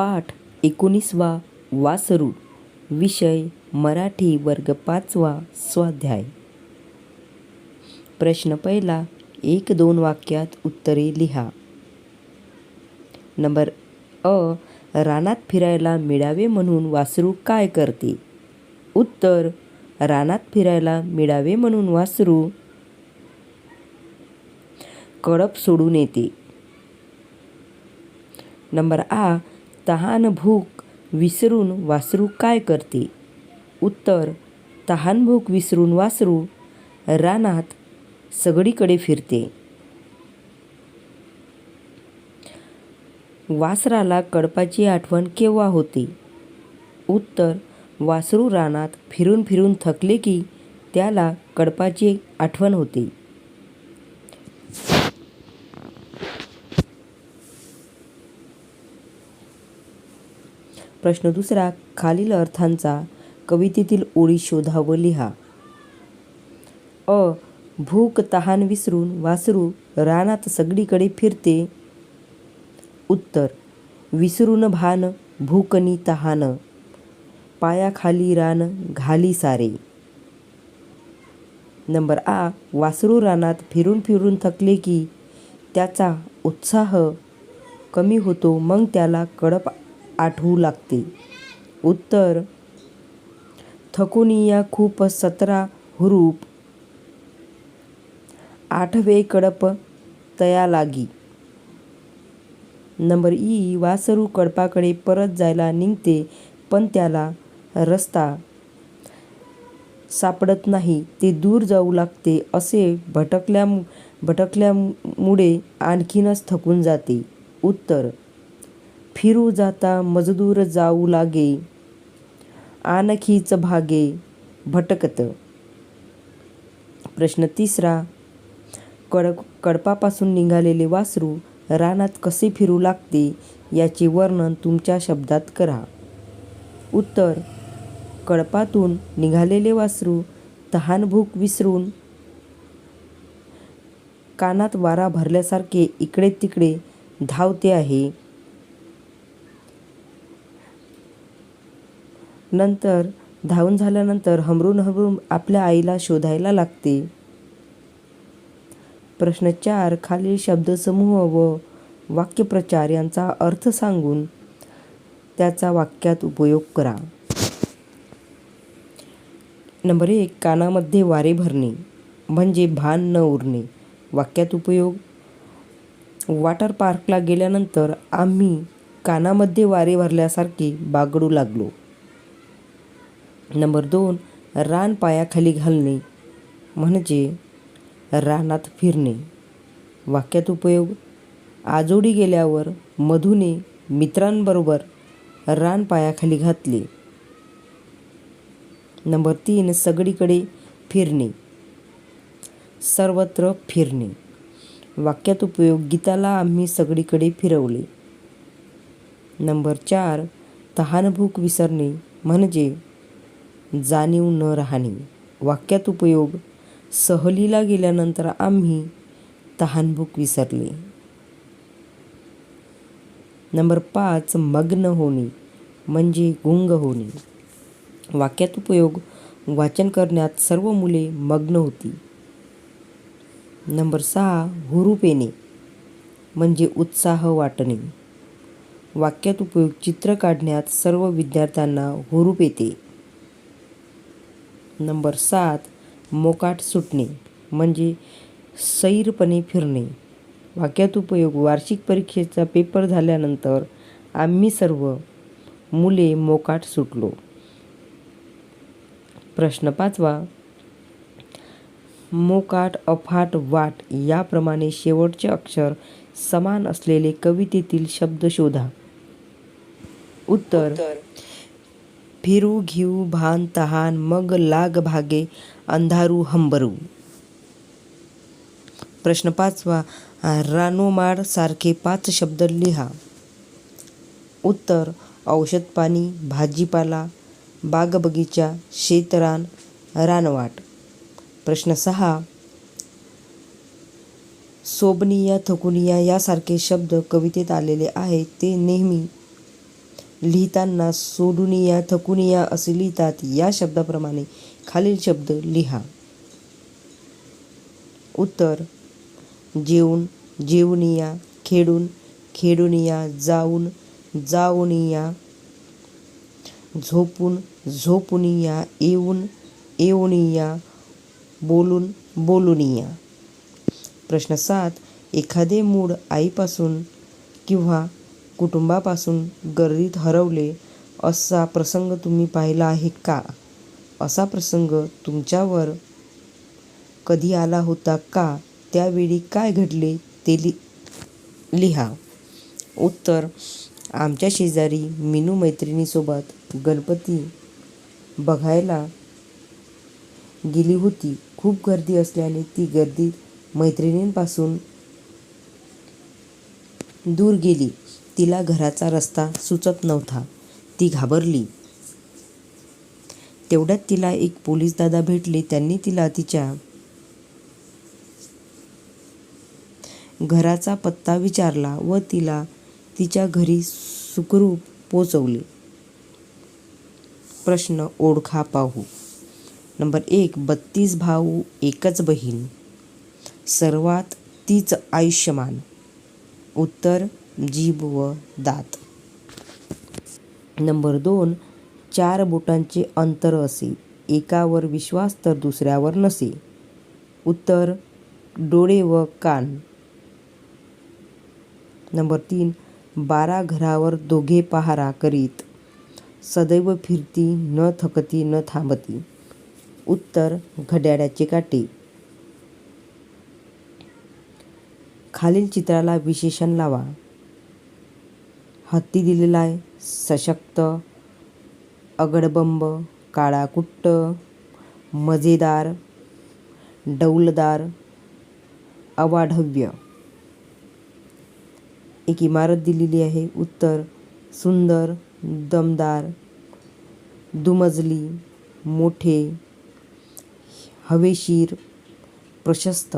पाठ एकोणीसवा वासरू. विषय मराठी वर्ग पाचवा स्वाध्याय. प्रश्न पहिला एक दोन वाक्यात उत्तरे लिहा. नंबर अ रानात फिरायला मिळावे म्हणून वासरू काय करते? उत्तर रानात फिरायला मिळावे म्हणून वासरू कळप सोडून येते. नंबर आ तहान भूक विसरून वासरू काय करते? उत्तर तहान भूक विसरून वासरू रानात सगळीकडे फिरते. वासराला कडपाची आठवण केव्हा होते? उत्तर वासरू रानात फिरून फिरून थकले की त्याला कडपाची आठवण होते. प्रश्न दुसरा खालील अर्थांचा कवितेतील ओळी शोधा व लिहा. अ भूक तहान विसरून वासरू रानात सगळीकडे फिरते. उत्तर विसरून भान भूकनी तहान. पायाखाली रान घाली सारे. नंबर आ वासरू रानात फिरून फिरून थकले की त्याचा उत्साह कमी होतो मग त्याला कडप आठवू लागते. उत्तर थकुनिया खूप सतरा हुरूप. आठवे कडप तया लागी. नंबर ई वासरू कडपाकडे परत जायला निघते पण त्याला रस्ता सापडत नाही. ते दूर जाऊ लागते असे भटकल्या भटकल्यामुळे आणखीनच थकून जाते. उत्तर फिरू जाता मजदूर जाऊ लागे आणखीच भागे भटकत. प्रश्न तिसरा कड कडपापासून निघालेले वासरू रानात कसे फिरू लागते याचे वर्णन तुमच्या शब्दात करा. उत्तर कडपातून निघालेले वासरू तहानभूक विसरून कानात वारा भरल्यासारखे इकडे तिकडे धावते आहे. नंतर धावून झाल्यानंतर हमरून हमरून आपल्या आईला शोधायला लागते. प्रश्न चार खालील शब्दसमूह व वाक्यप्रचार यांचा अर्थ सांगून त्याचा वाक्यात उपयोग करा. नंबर एक कानामध्ये वारे भरणे म्हणजे भान न उरणे. वाक्यात उपयोग वॉटर पार्कला गेल्यानंतर आम्ही कानामध्ये वारे भरल्यासारखे बागडू लागलो. नंबर दोन रान पायाखाली घालणे म्हणजे रानात फिरणे. वाक्यात उपयोग आजोडी गेल्यावर मधूने मित्रांबरोबर रान पायाखाली घातले. नंबर तीन सगळीकडे फिरणे. सर्वत्र फिरणे. वाक्यात उपयोग गीताला आम्ही सगळीकडे फिरवले. नंबर चार तहानभूक विसरणे म्हणजे जाणीव न राहणे. वाक्यात उपयोग सहलीला गेल्यानंतर आम्ही तहानभूक विसरले. नंबर पाच मग्न होणे म्हणजे गुंग होणे. वाक्यात उपयोग वाचन करण्यात सर्व मुले मग्न होती. नंबर सहा हुरूप येणे म्हणजे उत्साह वाटणे. वाक्यात उपयोग चित्र काढण्यात सर्व विद्यार्थ्यांना हुरूप येते नंबर सात मोकाट सुटणे म्हणजे सैरपणे फिरणे. वाक्यात उपयोग वार्षिक परीक्षेचा पेपर झाल्यानंतर आम्ही सर्व मुले मोकाट सुटलो. प्रश्न पाचवा मोकाट अफाट वाट याप्रमाणे शेवटचे अक्षर समान असलेले कवितेतील शब्द शोधा. उत्तर फिरू घेऊ भान तहान मग लाग भागे अंधारू हंबरू. प्रश्न पाचवा रानोमाड सारखे पाच शब्द लिहा. उत्तर औषध पाणी भाजीपाला बागबगीचा शेतरान रानवाट. प्रश्न सहा सोबनिया थकुनिया यासारखे शब्द कवितेत आलेले आहेत ते नेहमी लिहिताना सोडूनिया थकुनिया असे लिहितात. या शब्दाप्रमाणे खालील शब्द लिहा. उत्तर जेवून जेवणिया खेळून खेळुनिया जाऊन जाऊनिया झोपून झोपुनिया येऊन येऊनिया बोलून बोलुनिया प्रश्न सात एखादे मूड आईपासून किंवा कुटुंबापासून गर्दीत हरवले असा प्रसंग तुम्ही पाहिला आहे का? असा प्रसंग तुमच्यावर कधी आला होता का? त्यावेळी काय घडले ते लि लिहा. उत्तर आमच्या शेजारी मिनू मैत्रिणीसोबत गणपती बघायला गेली होती. खूप गर्दी असल्याने ती गर्दी मैत्रिणींपासून दूर गेली. तिला घराचा रस्ता सुचत नव्हता. ती घाबरली. तेवढ्यात तिला एक पोलीस दादा भेटले. त्यांनी तिला तिच्या घराचा पत्ता विचारला व तिला तिच्या घरी सुखरूप पोचवले. प्रश्न ओळखा पाहू. नंबर एक बत्तीस भाऊ एकच बहीण. सर्वात तीच आयुष्यमान. उत्तर जीभ व दात. नंबर दोन चार बोटांचे अंतर असे. एकावर विश्वास तर दुसऱ्यावर नसे. उत्तर डोळे व कान. नंबर तीन बारा घरावर दोघे पहारा करीत. सदैव फिरती न थकती न थांबती. उत्तर घड्याळाचे काटे. खालील चित्राला विशेषण लावा. हत्ती दिलेला आहे. सशक्त अगडबंब काळाकुट्ट मजेदार डौलदार अवाढव्य. एक इमारत दिलेली आहे. उत्तर सुंदर दमदार दुमजली मोठे हवेशीर प्रशस्त.